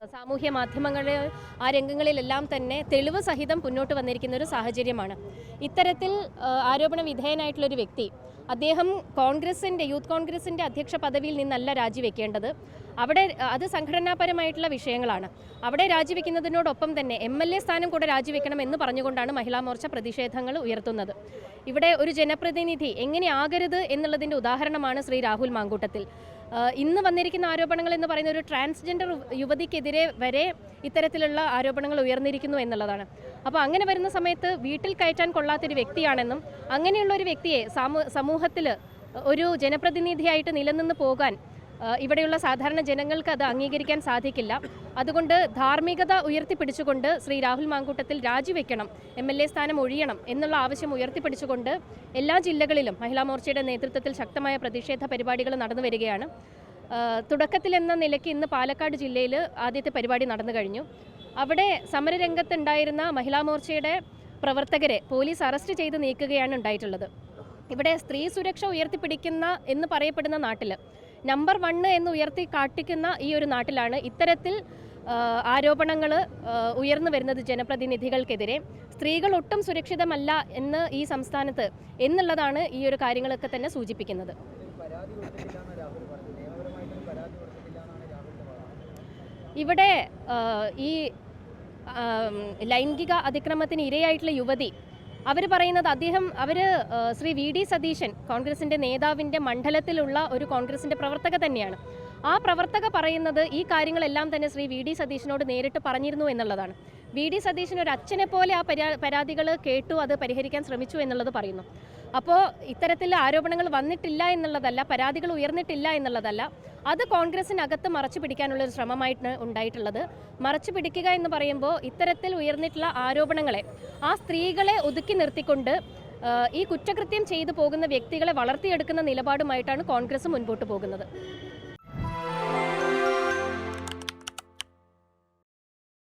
സാമൂഹ്യ മാധ്യമങ്ങളെ ആ രംഗങ്ങളിലെല്ലാം തന്നെ തെളിവ് സഹിതം മുന്നോട്ട് വന്നിരിക്കുന്ന ഒരു സാഹചര്യമാണ്. ഇത്തരത്തിൽ ആരോപണ വിധേയനായിട്ടുള്ള ഒരു വ്യക്തി അദ്ദേഹം കോൺഗ്രസിന്റെ യൂത്ത് കോൺഗ്രസിന്റെ അധ്യക്ഷ പദവിയിൽ നിന്നല്ല രാജിവെക്കേണ്ടത്. അവിടെ അത് സംഘടനാപരമായിട്ടുള്ള വിഷയങ്ങളാണ്. അവിടെ രാജിവെക്കുന്നതിനോടൊപ്പം തന്നെ എം എൽ എ സ്ഥാനം കൂടെ രാജിവെക്കണം എന്ന് പറഞ്ഞുകൊണ്ടാണ് മഹിളാ മോർച്ച പ്രതിഷേധങ്ങൾ ഉയർത്തുന്നത്. ഇവിടെ ഒരു ജനപ്രതിനിധി എങ്ങനെയാകരുത് എന്നുള്ളതിന്റെ ഉദാഹരണമാണ് ശ്രീ രാഹുൽ മാങ്കൂട്ടത്തിൽ. ഇന്ന് വന്നിരിക്കുന്ന ആരോപണങ്ങൾ എന്ന് പറയുന്ന ഒരു ട്രാൻസ്ജെൻഡർ യുവതിക്കെതിരെ വരെ ഇത്തരത്തിലുള്ള ആരോപണങ്ങൾ ഉയർന്നിരിക്കുന്നു എന്നുള്ളതാണ്. അപ്പോൾ അങ്ങനെ വരുന്ന സമയത്ത് വീട്ടിൽ കയറ്റാൻ കൊള്ളാത്തൊരു വ്യക്തിയാണെന്നും അങ്ങനെയുള്ള ഒരു വ്യക്തിയെ സമൂ സമൂഹത്തിൽ ഒരു ജനപ്രതിനിധിയായിട്ട് നിലനിന്ന് പോകാൻ ഇവിടെയുള്ള സാധാരണ ജനങ്ങൾക്ക് അത് അംഗീകരിക്കാൻ സാധിക്കില്ല. അതുകൊണ്ട് ധാർമ്മികത ഉയർത്തിപ്പിടിച്ചുകൊണ്ട് ശ്രീ രാഹുൽ മാങ്കൂട്ടത്തിൽ രാജിവെക്കണം എം എൽ എ സ്ഥാനം ഒഴിയണം എന്നുള്ള ആവശ്യം ഉയർത്തിപ്പിടിച്ചുകൊണ്ട് എല്ലാ ജില്ലകളിലും മഹിളാ മോർച്ചയുടെ നേതൃത്വത്തിൽ ശക്തമായ പ്രതിഷേധ പരിപാടികൾ നടന്നു വരികയാണ്. തുടക്കത്തിൽ എന്ന നിലയ്ക്ക് ഇന്ന് പാലക്കാട് ജില്ലയിൽ ആദ്യത്തെ പരിപാടി നടന്നു കഴിഞ്ഞു. അവിടെ സമരരംഗത്തുണ്ടായിരുന്ന മഹിളാ മോർച്ചയുടെ പ്രവർത്തകരെ പോലീസ് അറസ്റ്റ് ചെയ്ത് നീക്കുകയാണ് ഉണ്ടായിട്ടുള്ളത്. ഇവിടെ സ്ത്രീ സുരക്ഷ ഉയർത്തിപ്പിടിക്കുന്ന എന്ന് പറയപ്പെടുന്ന നാട്ടിൽ നമ്പർ വണ്ണ് എന്ന് ഉയർത്തി കാട്ടിക്കുന്ന ഈ ഒരു നാട്ടിലാണ് ഇത്തരത്തിൽ ആരോപണങ്ങൾ ഉയർന്നു വരുന്നത് ജനപ്രതിനിധികൾക്കെതിരെ. സ്ത്രീകൾ ഒട്ടും സുരക്ഷിതമല്ല എന്ന് ഈ സംസ്ഥാനത്ത് എന്നുള്ളതാണ് ഈ ഒരു കാര്യങ്ങളൊക്കെ തന്നെ സൂചിപ്പിക്കുന്നത്. ഇവിടെ ഈ ലൈംഗിക അതിക്രമത്തിന് ഇരയായിട്ടുള്ള യുവതി അവർ പറയുന്നത് അദ്ദേഹം അവർ ശ്രീ വി ഡി സതീശൻ കോൺഗ്രസിന്റെ നേതാവിന്റെ മണ്ഡലത്തിലുള്ള ഒരു കോൺഗ്രസിന്റെ പ്രവർത്തക തന്നെയാണ്. ആ പ്രവർത്തക പറയുന്നത് ഈ കാര്യങ്ങളെല്ലാം തന്നെ ശ്രീ വി ഡി സതീശനോട് നേരിട്ട് പറഞ്ഞിരുന്നു എന്നുള്ളതാണ്. വി ഡി സതീശൻ ഒരു അച്ഛനെ പോലെ ആ പരാ പരാതികൾ കേട്ടു അത് പരിഹരിക്കാൻ ശ്രമിച്ചു എന്നുള്ളത് പറയുന്നു. അപ്പോൾ ഇത്തരത്തിൽ ആരോപണങ്ങൾ വന്നിട്ടില്ല എന്നുള്ളതല്ല പരാതികൾ ഉയർന്നിട്ടില്ല എന്നുള്ളതല്ല അത് കോൺഗ്രസിനകത്ത് മറച്ചു പിടിക്കാനുള്ള ഒരു ശ്രമമായിട്ട് ഉണ്ടായിട്ടുള്ളത്. മറച്ചു പിടിക്കുക എന്ന് പറയുമ്പോൾ ഇത്തരത്തിൽ ഉയർന്നിട്ടുള്ള ആരോപണങ്ങളെ ആ സ്ത്രീകളെ ഒതുക്കി നിർത്തിക്കൊണ്ട് ഈ കുറ്റകൃത്യം ചെയ്തു പോകുന്ന വ്യക്തികളെ വളർത്തിയെടുക്കുന്ന നിലപാടുമായിട്ടാണ് കോൺഗ്രസ് മുൻപോട്ട് പോകുന്നത്.